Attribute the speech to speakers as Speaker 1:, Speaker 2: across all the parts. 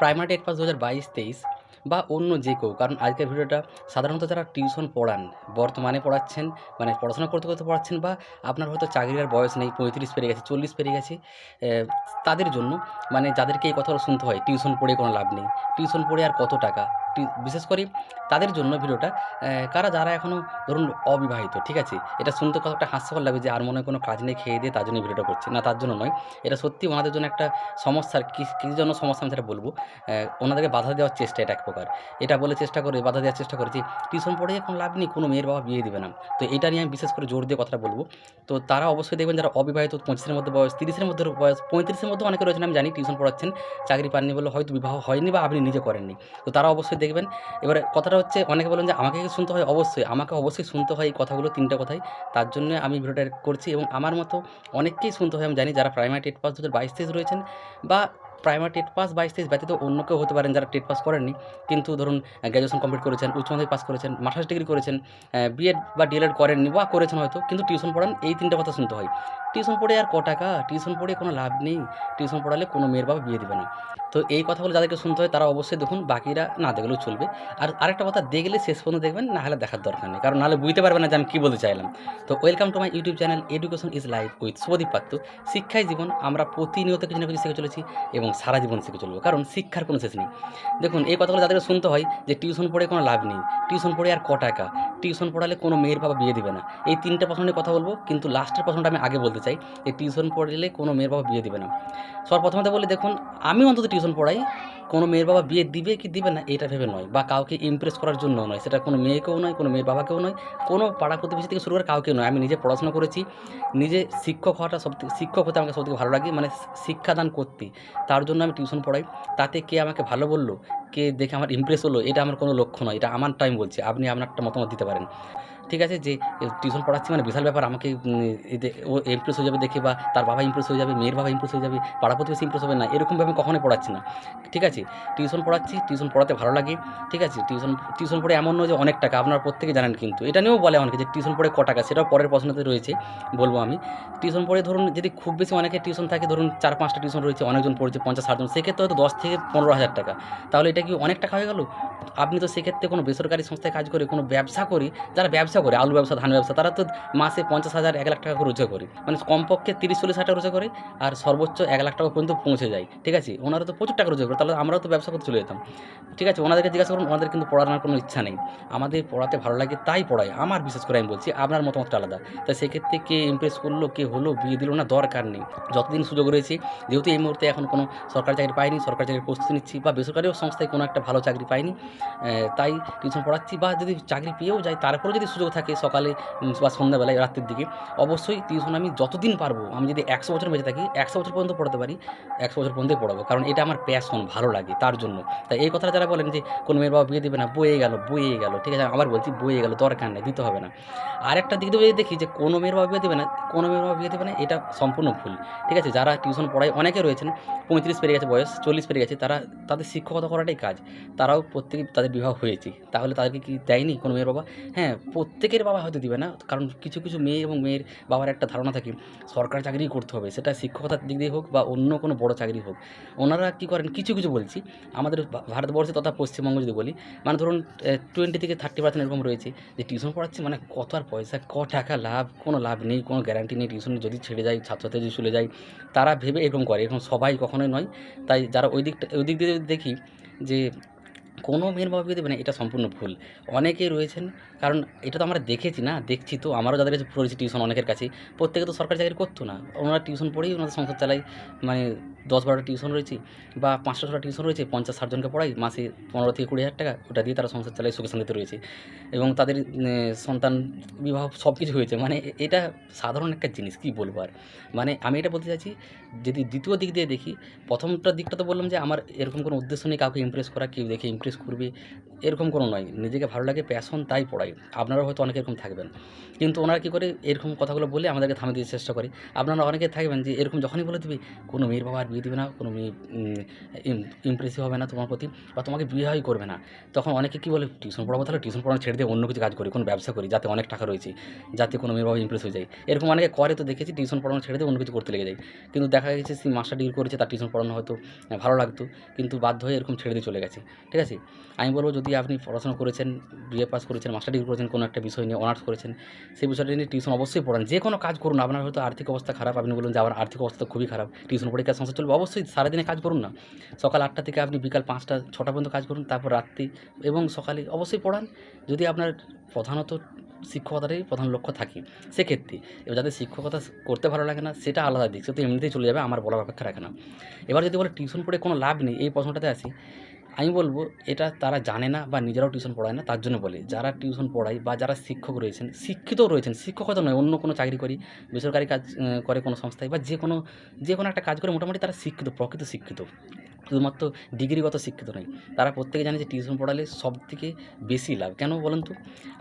Speaker 1: Primary TET pass দু হাজার বাইশ, তেইশ বা অন্য যে কেউ, কারণ আজকের ভিডিওটা সাধারণত যারা টিউশন পড়ান, বর্তমানে পড়াচ্ছেন মানে পড়াশোনা করতে করতে পড়াচ্ছেন বা আপনার হয়তো চাকরির বয়স নেই, পঁয়ত্রিশ পেরিয়ে গেছে, চল্লিশ পেরিয়ে গেছে তাদের জন্য মানে যাদেরকে এই কথাগুলো শুনতে হয় টিউশন পড়ে কোনো লাভ নেই টিউশন পড়ে আর কত টাকা? বিশেষ করে তাদের জন্য ভিডিওটা কারা যারা এখনও ধরুন অবিবাহিত, ঠিক আছে? এটা শুনতে কতটা হাস্যকর লাগবে যে আর মনে কোনো কাজ নেই, খেয়ে দিয়ে তার জন্য ভিডিওটা করছে। না, তার জন্য নয়। এটা সত্যি ওনাদের জন্য একটা সমস্যার, কী কী জন্য সমস্যা আমি সেটা বলব। ওনাদেরকে বাধা দেওয়ার চেষ্টা এটা এক প্রকার। এটা বলে চেষ্টা করে, বাধা দেওয়ার চেষ্টা করে যে টিউশন পড়ে কোনো লাভ নেই, কোনো মেয়ের বাবা বিয়ে দেবে না। তো এটা নিয়ে আমি বিশেষ করে জোর দিয়ে কথাটা বলব। তো তারা অবশ্যই দেখবেন যারা অবিবাহিত, পঁচিশের মধ্যে বয়স, তিরিশের মধ্যে বয়স, পঁয়ত্রিশের মধ্যে অনেকে রয়েছেন, আমি জানি টিউশন পড়াচ্ছেন, চাকরি পাননি বলে হয়তো বিবাহ হয়নি বা আপনি নিজে করেননি। তো তারা অবশ্যই দেখবেন। এবারে কথাটা হচ্ছে, অনেকে বলেন যে, আমাকে শুনতে হয়? অবশ্যই। আমাকে অবশ্যই শুনতে হয় এই কথাগুলো, তিনটা কথাই। তার জন্য আমি ভিডিওটা করছি এবং আমার মতো অনেককেই শুনতে হয়। আমি জানি যারা প্রাইমারি টেট পাস দু হাজার বাইশ তেইশ রয়েছেন বা প্রাইমারি টেট পাস বাইশ তেইশ ব্যতীত অন্য কেউ হতে পারেন যারা টেট পাস করেননি। কিন্তু ধরুন গ্র্যাজুয়েশন কমপ্লিট করেছেন, উচ্চ মাধ্যমিক পাস করেছেন মাস্টার্স ডিগ্রি করেছেন বিএড বা ডিএলএড করেননি বা করেছেন হয়তো, কিন্তু টিউশন পড়ান, এই তিনটা কথা শুনতে হয়। টিউশন পড়ে আর ক টাকা? টিউশন পড়ে কোনো লাভ নেই। টিউশন পড়ালে কোনো মেয়ের বাবা বিয়ে দেবে না। তো এই কথাগুলো যাদেরকে শুনতে হয় তারা অবশ্যই দেখুন, বাকিরা না দেখলেও চলবে। আর আরেকটা কথা, দেখলে শেষ পর্যন্ত দেখবেন, না হলে দেখার দরকার নেই। কারণ নাহলে বুঝতে পারবেন না যে আমি কী বলতে চাইলাম। তো welcome to my YouTube channel education is life with Shubhadip Patra শিক্ষাই জীবন, আমরা প্রতিনিয়ত কিছু না কিছু শিখে চলেছি এবং সারা জীবন শিখে চলবো। কারণ শিক্ষার কোনো শেষ নেই। দেখুন, এই কথাগুলো যাদেরকে শুনতে হয় যে টিউশন পড়ে কোনো লাভ নেই, টিউশন পড়ে আর ক টাকা? টিউশন পড়ালে কোনো মেয়ের বাবা বিয়ে দেবে না। এই তিনটা প্রশ্ন নিয়ে কথা বলব, কিন্তু লাস্টের প্রশ্নটা আমি আগে বলতে চাই যে টিউশন পড়লে কোনো মেয়ের বাবা বিয়ে দেবে না। সবার প্রথমত বলি দেখুন, আমি অন্তত টিউশন পড়াই, কোনো মেয়ের বাবা বিয়ে দিবে কি দিবে না, এটা ভেবে নয় বা কাউকে ইমপ্রেস করার জন্য নয়। সেটা কোনো মেয়েকেও নয়, কোনো মেয়ের বাবাকেও নয়, কোনো পাড়া প্রতিবেশী থেকে শুরু করে কাউকে নয়। আমি নিজে পড়াশোনা করেছি, নিজে শিক্ষক হওয়াটা সব শিক্ষক হতে আমাকে সবথেকে ভালো লাগে মানে শিক্ষাদান করতে। তার জন্য আমি টিউশন পড়াই, তাতে কে আমাকে ভালো বলল, কে দেখে আমার ইমপ্রেস হলো, এটা আমার কোনো লক্ষ্য নয়, এটা আমার টাইম বলছি, আপনি আপনারটা মতামত দিতে পারেন। ঠিক আছে যে টিউশন পড়াচ্ছি মানে বিশাল ব্যাপার, আমাকে ও ইমপ্রেস হয়ে যাবে দেখে বা তার বাবা ইমপ্রেস হয়ে যাবে, মেয়ের বাবা ইমপ্রেস হয়ে যাবে, পাড়া প্রতিবেশী ইমপ্রেস হবে না, এরকমভাবে কখনোই পড়াচ্ছি না। ঠিক আছে? টিউশন পড়াচ্ছি টিউশন পড়াতে ভালো লাগে, ঠিক আছে? টিউশন টিউশন পড়ে এমন নয় যে অনেক টাকা, আপনারা প্রত্যেকে জানেন কিন্তু। এটা নিয়েও বলে অনেকে যে টিউশন পড়ে ক টাকা, সেটাও পরের প্রশ্নতে রয়েছে, বলব আমি। টিউশন পড়ে ধরুন, যদি খুব বেশি অনেকে টিউশন থাকে, ধরুন চার পাঁচটা টিউশন রয়েছে, অনেকজন পড়ছে পঞ্চাশ ষাটজন সেক্ষেত্রে হয়তো দশ থেকে পনেরো হাজার টাকা। তাহলে এটা কি অনেক টাকা হয়ে গেল? আপনি তো সেক্ষেত্রে কোনো বেসরকারি সংস্থায় কাজ করে, কোনো ব্যবসা করি, যারা ব্যবসা করে আলু ব্যবসা ধান ব্যবসা, তারা তো মাসে পঞ্চাশ হাজার, এক লাখ টাকা করে রোজগার করে। মানে কমপক্ষে তিরিশ, চল্লিশ হাজার রোজগার করে আর সর্বোচ্চ এক লাখ টাকা পর্যন্ত পৌঁছে যায়, ঠিক আছে? ওনারা তো প্রচুর টাকা রোজগার করে, তাহলে আমরাও তো ব্যবসা করতে চলে যেতাম, ঠিক আছে? ওনাদেরকে জিজ্ঞাসা করুন, ওনাদের কিন্তু পড়ানোর কোনো ইচ্ছা নেই। আমাদের পড়াতে ভালো লাগে, তাই পড়াই আমার বিশেষ করে আমি বলছি, আপনার মতামতটা আলাদা। তাই সেক্ষেত্রে কে ইমপ্রেস করল, কে হলো, বিয়ে দিল না, দরকার নেই। যতদিন সুযোগ রয়েছে, যেহেতু এই মুহূর্তে এখন কোনো সরকারি চাকরি পাইনি, সরকারি চাকরির প্রস্তুতি নিচ্ছি, বা বেসরকারিও সংস্থায় কোনো একটা ভালো চাকরি পাইনি তাই টিউশন পড়াচ্ছি, বা যদি চাকরি পেয়েও যাই, তারপরেও যদি সুযোগ থাকে সকালে বা সন্ধ্যাবেলায় রাত্রের দিকে, অবশ্যই টিউশন আমি যতদিন পারব, আমি যদি একশো বছর বেঁচে থাকি, একশো বছর পর্যন্ত পড়াতে পারি, একশো বছর পর্যন্তই পড়াবো, কারণ এটা আমার প্যাশন ভালো লাগে, তার জন্য। তাই এই কথাটা যারা বলেন যে, কোনো মেয়ের বাবা বিয়ে দেবে না বয়ে গেল বয়ে গেল, ঠিক আছে, আবার বলছি বয়ে গেল, দরকার নেই, দিতে হবে না। আর একটা দিক দিয়ে দেখি যে, কোনো মেয়ের বাবা বিয়ে দেবে না, কোনো মেয়ের বাবা বিয়ে দেবে না, এটা সম্পূর্ণ ভুল। ঠিক আছে, যারা টিউশন পড়ায় অনেকে রয়েছেন, পঁয়ত্রিশ পেরিয়ে গেছে বয়স, চল্লিশ পেরিয়ে গেছে, তারা, তাদের শিক্ষকতা করাটাই কাজ। তারাও প্রত্যেকে তাদের বিবাহ হয়েছে, তাহলে তাদেরকে কি দেয়নি কোনো মেয়ের বাবা? হ্যাঁ প্রত্যেকের বাবা হয়তো দিবে না। কারণ কিছু কিছু মেয়ে এবং মেয়ের বাবার একটা ধারণা থাকে, সরকারি চাকরি করতে হবে। সেটা শিক্ষকতার দিক দিয়ে হোক বা অন্য কোনো বড় চাকরি হোক। ওনারা কী করেন? কিছু কিছু বলছি। আমাদের ভারতবর্ষে তথা পশ্চিমবঙ্গ যদি বলি মানে ধরুন টোয়েন্টি থেকে থার্টি পার্সেন্ট এরকম রয়েছে যে টিউশন পড়াচ্ছে মানে কত আর পয়সা, ক টাকা লাভ, কোনো লাভ নেই, কোনো গ্যারান্টি নেই। টিউশন যদি ছেড়ে যায়, ছাত্রছাত্রী যদি চলে যায়, তারা ভেবে এরকম করে। এরকম সবাই কখনোই নয়। তাই যারা ওই দিকটা, ওই দিক দিয়ে দেখি যে কোনো মেয়ের বাবা দেবে না এটা সম্পূর্ণ ভুল। অনেকেই রয়েছেন কারণ এটা তো আমরা দেখেছি না, দেখছি তো, আমারও যাদের কাছে পড়েছি টিউশন অনেকের কাছে, প্রত্যেকে তো সরকারি চাকরি করতো না। ওনারা টিউশন পড়েই ওনাদের সংসার চালাই মানে দশ বারোটা টিউশন রয়েছে বা পাঁচটা ছটা টিউশন রয়েছে, পঞ্চাশ ষাটজনকে পড়াই মাসে পনেরো থেকে কুড়ি হাজার টাকা, ওটা দিয়ে তারা সংসার চালাই সুখে শান্তিতে রয়েছে। এবং তাদের সন্তান বিবাহ সব কিছু হয়েছে মানে এটা সাধারণ একটা জিনিস, কী বলব আর? মানে আমি এটা বলতে চাইছি, যদি দ্বিতীয় দিক দিয়ে দেখি প্রথমটা দিকটা তো বললাম যে আমার এরকম কোনো উদ্দেশ্য নেই কাউকে ইমপ্রেস করা, কেউ দেখে ইমপ্রেস করবে, এরকম কোনো নয়। নিজেকে ভালো লাগে প্যাশন তাই পড়াই। আপনারাও হয়তো অনেকে এরকম থাকবেন। কিন্তু ওনারা কী করে এরকম কথাগুলো বলে আমাদেরকে থামিয়ে দিতে চেষ্টা করে? আপনারা অনেকে থাকবেন যে এরকম যখনই বলে দিবি, কোনো মেয়ের বাবা আর বিয়ে দিবে না, কোনো মেয়ে ইমপ্রেসিভ হবে না তোমার প্রতি বা তোমাকে বিয়েই করবে না, তখন অনেকে কী বলে টিউশন পড়াবো তাহলে টিউশন পড়ানো ছেড়ে দিয়ে অন্য কিছু কাজ করি, কোনো ব্যবসা করি, যাতে অনেক টাকা রয়েছে, যাতে কোনো মেয়ের বাবা ইমপ্রেস হয়ে যায়। এরকম অনেকে করে তো দেখেছি টিউশন পড়ানো ছেড়ে দিয়ে অন্য কিছু করতে লেগে যায়। কিন্তু দেখা গেছে সে মাস্টার ডিগ্রি করেছে, তার টিউশন পড়ানো হয়তো ভালো লাগতো, কিন্তু বাধ্য হয়ে এরকম ছেড়ে দিয়ে চলে গেছে। ঠিক আছে? আমি বলব যদি আপনি পড়াশোনা করেছেন বিএ পাস করেছেন মাস্টার ডিগ্রি করেছেন কোনো একটা বিষয় নিয়ে অনার্স করেছেন, সেই বিষয়টা নিয়ে টিউশন অবশ্যই পড়ান। যে কোনো কাজ করুন, আপনার হয়তো আর্থিক অবস্থা খারাপ, আপনি বলুন যে আমার আর্থিক অবস্থা খুবই খারাপ, টিউশন পড়ে কাজ সংসার চলবে, অবশ্যই সারাদিনে কাজ করুন না। সকাল আটটা থেকে আপনি বিকাল পাঁচটা, ছটা পর্যন্ত কাজ করুন, তারপর রাত্রি এবং সকালে অবশ্যই পড়ান। যদি আপনার প্রধানত শিক্ষকতারই প্রধান লক্ষ্য থাকে, সেক্ষেত্রে এবার যাদের শিক্ষকতা করতে ভালো লাগে না, সেটা আলাদা দিক, সে তো এমনিতেই চলে যাবে, আমার বলার অপেক্ষা রাখে না। এবার যদি বলে টিউশন পড়ে কোনো লাভ নেই, এই প্রশ্নটাতে আসি আমি বলব, এটা তারা জানে না বা নিজেরাও টিউশন পড়ায় না, তার জন্য বলে। যারা টিউশন পড়ায় বা যারা শিক্ষক রয়েছেন, শিক্ষিতও রয়েছেন, শিক্ষকতা নয়, অন্য কোনো চাকরি করি, বেসরকারি কাজ করে কোনো সংস্থায় বা যে কোনো যে কোনো একটা কাজ করে মোটামুটি তারা শিক্ষিত, প্রকৃত শিক্ষিত। শুধুমাত্র ডিগ্রিগত শিক্ষিত নয়, তারা প্রত্যেকে জানে যে টিউশন পড়ালে সব থেকে বেশি লাভ। কেন বলুন তো?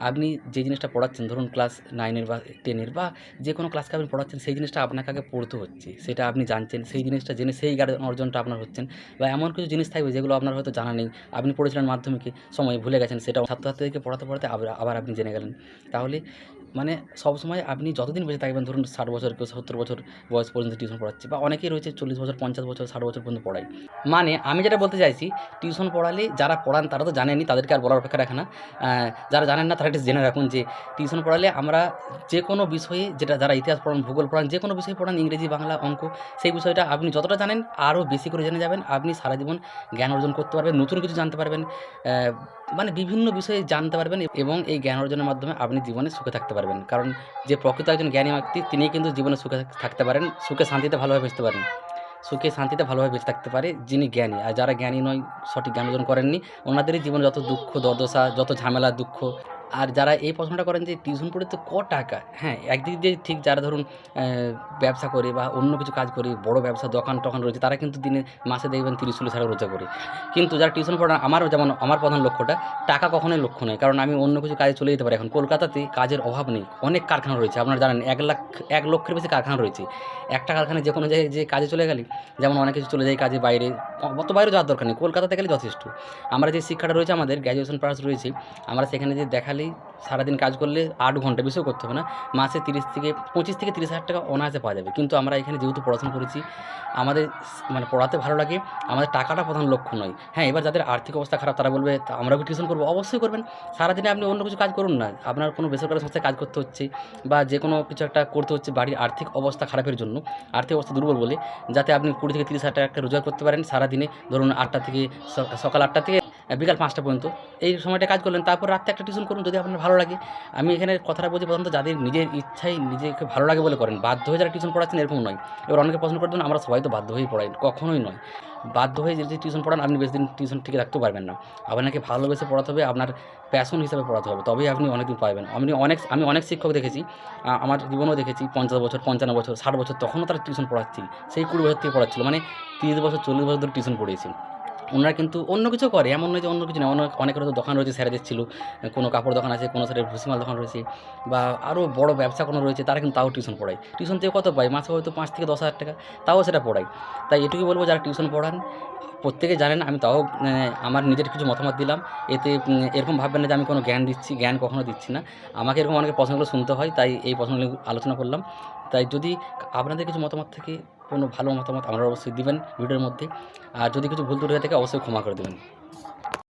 Speaker 1: আপনি যে জিনিসটা পড়াচ্ছেন, ধরুন ক্লাস নাইনের বা টেনের বা যে কোনো ক্লাসকে আপনি পড়াচ্ছেন, সেই জিনিসটা আপনাকে আগে পড়তে হচ্ছে, সেটা আপনি জানছেন, সেই জিনিসটা জেনে সেই জ্ঞান অর্জনটা আপনার হচ্ছেন বা এমন কিছু জিনিস থাকবে যেগুলো আপনার হয়তো জানা নেই। আপনি পড়েছিলেন মাধ্যমিকে, সময় ভুলে গেছেন সেটা ছাত্রছাত্রীদেরকে পড়াতে পড়াতে আবার আবার আপনি জেনে গেলেন। তাহলে মানে সবসময় আপনি যতদিন বেঁচে থাকবেন, ধরুন ষাট বছর কেউ সত্তর বছর বয়স পর্যন্ত টিউশন পড়াচ্ছে বা অনেকেই রয়েছে চল্লিশ বছর, পঞ্চাশ বছর, ষাট বছর পর্যন্ত পড়ায়। মানে আমি যেটা বলতে চাইছি টিউশন পড়ালে যারা পড়ান তারা তো জানেনই, তাদেরকে আর বলার অপেক্ষা রাখে না। যারা জানেন না তারা একটু জেনে রাখুন যে টিউশন পড়ালে আমরা যে কোনো বিষয়ে যেটা, যারা ইতিহাস পড়ান, ভূগোল পড়ান, যে কোনো বিষয়ে পড়ান, ইংরেজি, বাংলা, অঙ্ক, সেই বিষয়টা আপনি যতটা জানেন আরও বেশি করে জেনে যাবেন। আপনি সারা জীবন জ্ঞান অর্জন করতে পারবেন, নতুন কিছু জানতে পারবেন মানে বিভিন্ন বিষয়ে জানতে পারবেন এবং এই জ্ঞান অর্জনের মাধ্যমে আপনি জীবনে সুখে থাকতে পারবেন। কারণ যে প্রকৃত একজন জ্ঞানী ব্যক্তি তিনি কিন্তু জীবনে সুখে থাকতে পারেন, সুখে শান্তিতে ভালোভাবে বেঁচতে পারেন। সুখে শান্তিতে ভালোভাবে বেঁচে থাকতে পারে যিনি জ্ঞানী। আর যারা জ্ঞানী নয়, সঠিক জ্ঞান অর্জন করেননি, ওনাদেরই জীবনে যত দুঃখ, দর্দশা, যত ঝামেলা, দুঃখ আর যারা এই প্রশ্নটা করেন যে টিউশন পড়ে তো ক টাকা? হ্যাঁ একদিক দিয়ে ঠিক যারা ধরুন ব্যবসা করে বা অন্য কিছু কাজ করে, বড় ব্যবসা, দোকান টোকান রয়েছে, তারা কিন্তু দিনে, মাসে দেখবেন তিরিশ, চল্লিশ টাকা রোজা করে। কিন্তু যারা টিউশন পড়ান আমারও যেমন, আমার প্রধান লক্ষ্যটা, টাকা কখনোই লক্ষ্য নয় কারণ আমি অন্য কিছু কাজে চলে যেতে পারি। এখন কলকাতাতে কাজের অভাব নেই, অনেক কারখানা রয়েছে। আপনারা জানেন, এক লাখ, এক লক্ষের বেশি কারখানা রয়েছে। একটা কারখানায় যে কোনো জায়গায় যে কাজে চলে গেলে, যেমন অনেক কিছু চলে যায় কাজে বাইরে, অত বাইরে যাওয়ার দরকার নেই। কলকাতাতে গেলে যথেষ্ট। আমরা যে শিক্ষাটা রয়েছে আমাদের গ্র্যাজুয়েশন পাস রয়েছে, আমরা সেখানে যে দেখালেই সারাদিন কাজ করলে আট ঘণ্টা বেশিও করতে হবে না, মাসে তিরিশ থেকে, পঁচিশ থেকে তিরিশ হাজার টাকা অনায়াসে পাওয়া যাবে। কিন্তু আমরা এখানে যেহেতু পড়াশোনা করেছি, আমাদের মানে পড়াতে ভালো লাগে, আমাদের টাকাটা প্রধান লক্ষ্য নয়। হ্যাঁ এবার যাদের আর্থিক অবস্থা খারাপ, তারা বলবে, "তা আমরাও কি টিউশন করব? অবশ্যই করবেন। সারাদিনে আপনি অন্য কিছু কাজ করুন না। আপনার কোনো বেসরকারি সংস্থায় কাজ করতে হচ্ছে, বা যে কোনো কিছু একটা করতে হচ্ছে, বাড়ির আর্থিক অবস্থা খারাপের জন্য। আর্থিক অবস্থা দুর্বল বলে, যাতে আপনি কুড়ি থেকে তিরিশ হাজার টাকা রোজগার করতে পারেন। সারাদিনে ধরুন আটটা থেকে সকাল আটটা থেকে বিকাল পাঁচটা পর্যন্ত। এই সময়টা কাজ করলেন, তারপর রাত্রে একটা টিউশন করুন যদি আপনার ভালো লাগে। আমি এখানে কথাটা বলছি প্রথমত যাদের নিজের ইচ্ছাই নিজেকে ভালো লাগে বলে করেন, বাধ্য হয়ে যারা টিউশন পড়াচ্ছেন এরকম নয়। এবার অনেকে পছন্দ করতেন আমরা সবাই তো বাধ্য হয়েই পড়াই। কখনোই নয়। বাধ্য হয়ে যদি টিউশন পড়ান, আপনি বেশি দিন টিউশন ঠিক রাখতেও পারবেন না। আপনাকে ভালোবেসে পড়াতে হবে, আপনার প্যাশন হিসাবে পড়াতে হবে। তবেই আপনি অনেকদিন পাবেন। আমি অনেক আমি অনেক শিক্ষক দেখেছি আমার জীবনেও দেখেছি, পঞ্চাশ বছর, পঞ্চান্ন বছর, ষাট বছর, তখনও তারা টিউশন পড়াচ্ছি সেই কুড়ি বছর থেকে পড়াচ্ছিল মানে তিরিশ বছর, চল্লিশ বছর ধরে টিউশন পড়িয়েছি। ওনারা কিন্তু অন্য কিছু করে, এমন নয় যে অন্য কিছু না অনেক, অনেকের তো দোকান রয়েছে, স্যারেদের ছিল, কোনো কাপড় দোকান আছে, কোনো স্যারের ভুসিমাল দোকান রয়েছে, বা আরও বড় ব্যবসা কোনো রয়েছে, তারা কিন্তু তাও টিউশন পড়ায়। টিউশন থেকে কত পায়? মাসে হয়তো পাঁচ থেকে দশ হাজার টাকা, তাও সেটা পড়ায়। তাই এটুকুই বলব, যারা টিউশন পড়ান, প্রত্যেকে জানেন, আমি তাও আমার নিজের কিছু মতামত দিলাম। এতে এরকম ভাববেন না যে আমি কোনো জ্ঞান দিচ্ছি, জ্ঞান কখনো দিচ্ছি না। আমাকে এরকম অনেক প্রশ্নগুলো শুনতে হয়, তাই এই প্রশ্নগুলো আলোচনা করলাম। তাই যদি আপনাদের কিছু মতামত থেকে কোনো ভালো মতামত আমার অবশ্যই দিবেন ভিডিওর মধ্যে। আর যদি কিছু ভুল ত্রুটি হয়ে থাকে, অবশ্যই ক্ষমা করে দেবেন।